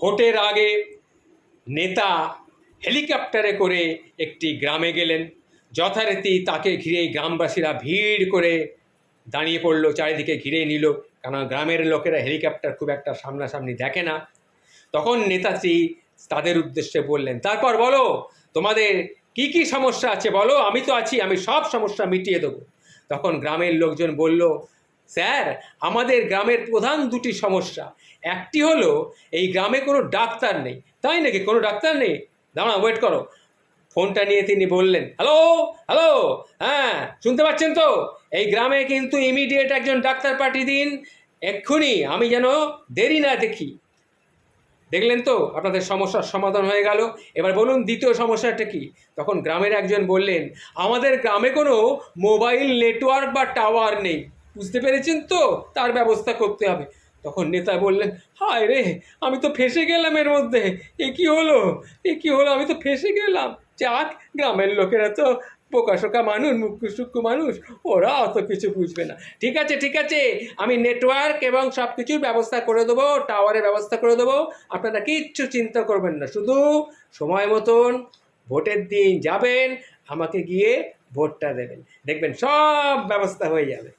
ভোটের আগে নেতা হেলিকপ্টারে করে একটি গ্রামে গেলেন। যথারীতি তাকে ঘিরে গ্রামবাসীরা ভিড় করে দাঁড়িয়ে পড়ল, চারিদিকে ঘিরে নিল। কারণ গ্রামের লোকেরা হেলিকপ্টার খুব একটা সামনাসামনি দেখে না। তখন নেতাজি তাদের উদ্দেশ্যে বললেন, তারপর বলো, তোমাদের কি কি সমস্যা আছে বলো? আমি তো আছি, আমি সব সমস্যা মিটিয়ে দেবো। তখন গ্রামের লোকজন বলল স্যার, আমাদের গ্রামের প্রধান দুটি সমস্যা। একটি হলো, এই গ্রামে কোনো ডাক্তার নেই। তাই নাকি? কোনো ডাক্তার নেই? দাঁড়া ওয়েট করো। ফোনটা নিয়ে তিনি বললেন হ্যালো হ্যালো হ্যাঁ শুনতে পাচ্ছেন তো? এই গ্রামে কিন্তু ইমিডিয়েট একজন ডাক্তার পাঠিয়ে দিন। এক্ষুনি আমি যেন দেরি না দেখি। দেখলেন তো, আপনাদের সমস্যার সমাধান হয়ে গেল। এবার বলুন, দ্বিতীয় সমস্যাটা কি? তখন গ্রামের একজন বললেন, আমাদের গ্রামে কোনো মোবাইল নেটওয়ার্ক বা টাওয়ার নেই। বুঝতে পেরেছেন তো? তার ব্যবস্থা করতে হবে। তখন নেতা বললেন, হায় রে, আমি তো ফেসে গেলাম এর মধ্যে। এ কি হলো? এ কি হলো? আমি তো ফেসে গেলাম। যাক, গ্রামের লোকেরা তো পোকাশোকা মানুষ মুখ্য মানুষ, ওরা অত কিছু বুঝবে না। ঠিক আছে ঠিক আছে, আমি নেটওয়ার্ক এবং সব কিছুর ব্যবস্থা করে দেবো টাওয়ারের ব্যবস্থা করে দেবো। আপনারা কিচ্ছু চিন্তা করবেন না, শুধু সময় মতন ভোটের দিন যাবেন, আমাকে গিয়ে ভোটটা দেবেন। দেখবেন সব ব্যবস্থা হয়ে যাবে।